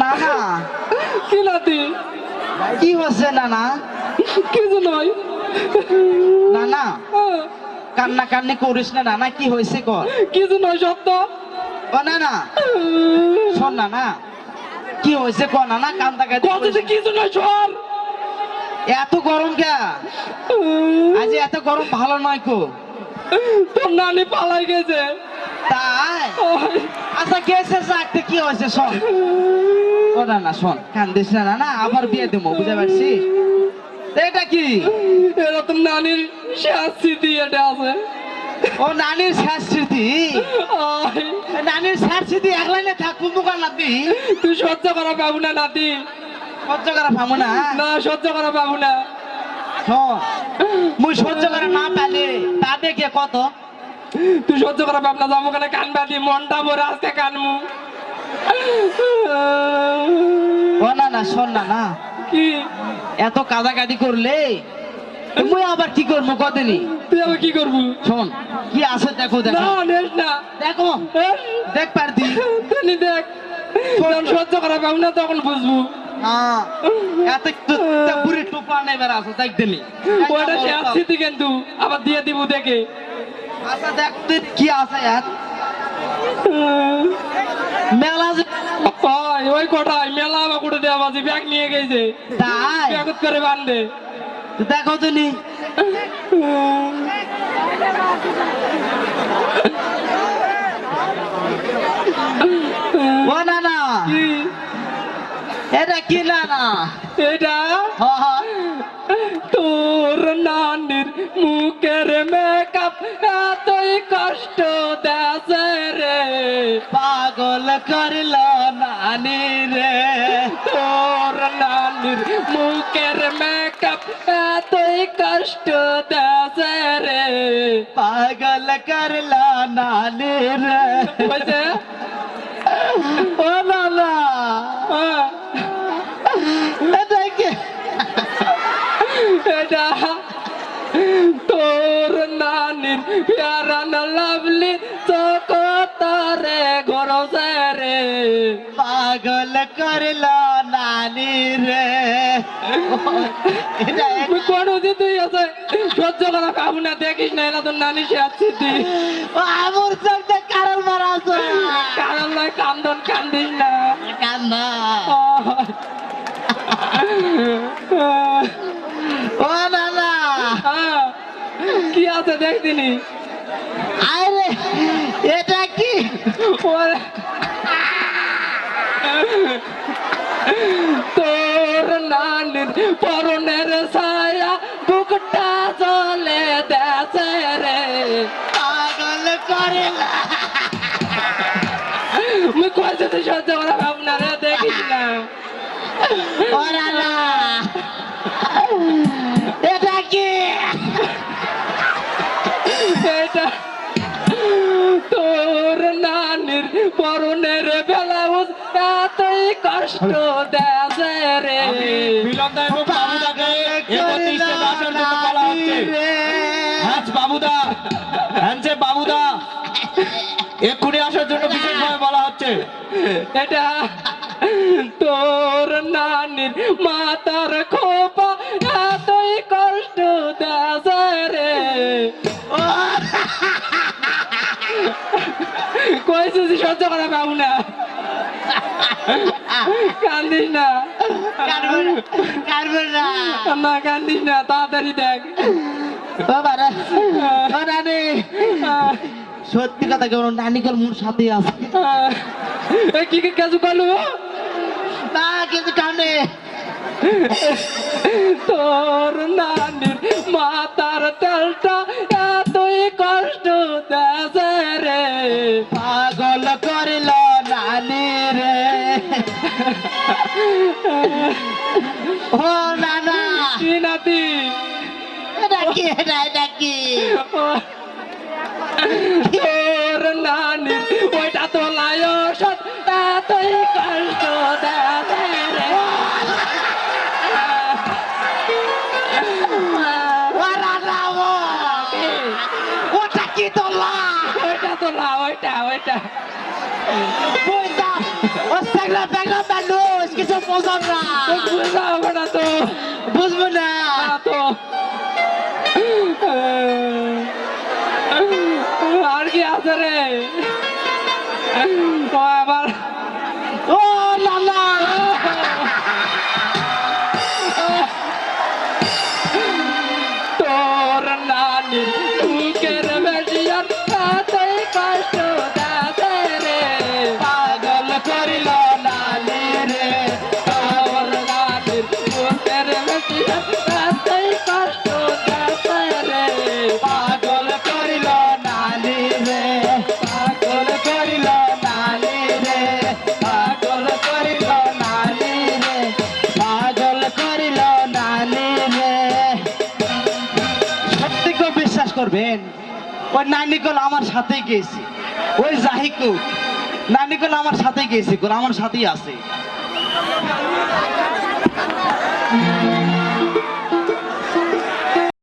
না না কি নাতি? কি হচ্ছে না না কিছু নয় না না হ্যাঁ, কান্না কান্নি করিস না না না কি হয়েছে কর? কিছু নয় সত্য? ও না না শোন না না কি হয়েছে কর না না। কান্দা যে কিছু নয় সর। এত গরম কে? আজ এত গরম ভালো নয় কো। তোর নানি পালাই গেছে। তাই? আচ্ছা গেছে চাকতে কি হয়েছে শোন। ও না শোন কান্দিস না না আবার বিয়ে দেবো বুঝতে পারছিস তো এটা কি? এরা তোর নানির শেষ স্মৃতি এটা আছে। ও নানির শেষ স্মৃতি নানির শেষ স্মৃতি এক লাইনে থাক কুন্দু কার নাতি? তুই সহ্য করা পাবো না নাতি। সহ্য করা পাবো না? না সহ্য করা পাবো না। শোন মুই সহ্য করা না পালে তা দেখে কত? তুই সহ্য করা পাবো না যাব কেন কানবা দি মনটা ভরে আজকে কানমু। ও না না শোন না না। কি? এত কাদাকাদি করলে মুই আবার কি করব কদিনই? তুই আবার কি করব? শোন কি আছে দেখো না দেখো নেস না। দেখো দেখ পারতি। তুই দেখ। যখন সহ্য করা পাবো না তখন বুঝব। এত পুরি টুপা নেবার আছে দেখ দিলি ওটা সে স্মৃতি কিন্তু আবার দিয়ে দিব দেখে। আচ্ছা দেখ তুই কি আছে মেলা ওই কোটায় মেলা আবার কোটে দেওয়া ব্যাগ নিয়ে গেছে। তাই? ব্যাগত করে বান্ধে। দেখো তুমি। ও না না এটা কি না না এটা নানির মুখের মেকআপ এতই কষ্ট দেছে রে। পাগল করল নানি রে। তোর নানির মুখের মেকআপ এতই কষ্ট দেছে রে। পাগল করল নানি রে। ও না না হ্যাঁ, এটা কি এটা তোর নানির প্যারা না লাভলি চোখ তারে গরজে রে পাগল করল নানি রে এক- তুই আছে সহ্য করা খাব না দেখিস না এরা তোর নানি সে আসছি তুই আমার চোখটা কারণ মারা আছে কারণ নয় কান্দন কান্দিস না কান্না ও না না আহ, কি আছে দেখতিনি আরে এটা কি? তোর নানির পরনের ছায়া বুকটা জলে দেছে রে। পাগল করল। মুই কইছে তুই সহ্য করা ভাব না রে দেখিস না এটা কি? এটা তোর নানির পরনের বেলাউজ এতই কষ্ট দেছে রে। হ্যাঁ বাবুদা। হ্যাঁ বাবুদা। এক্ষুনি আসার জন্য বিশেষভাবে বলা হচ্ছে। এটা তোর নানির মাতার খোপা সহ্য করা পাবো না। কান্দিস না। কান্দিস না তাড়াতাড়ি দেখ। নানি সত্যি কথা কেমন? নানিকল মোর সাথে আছে। কি কি কাজু কালু না কিছু কানে তোর নানির মাতার তেলটা এতই কষ্ট দেছে রে। ও নানা। কি নাতি? এটা কি এটা এটা কি? তোর নানির ওইটা তো লায়স এতই কষ্ট দেছে রে। নানা তোলা ওইটা তো ওইটা। পয়সা ও সেগলা বেগলা মানুষ কিছু বোঝাম না। বুঝা হবে না তো। বুঝব না। তো। আর কি আছে রে? ও আবার ও লালা তোর নানির করবেন? ওই নানিকল আমার সাথে গেছে ওই জাহিকু, নানিকল আমার সাথে গেছে আমার সাথেই আছে।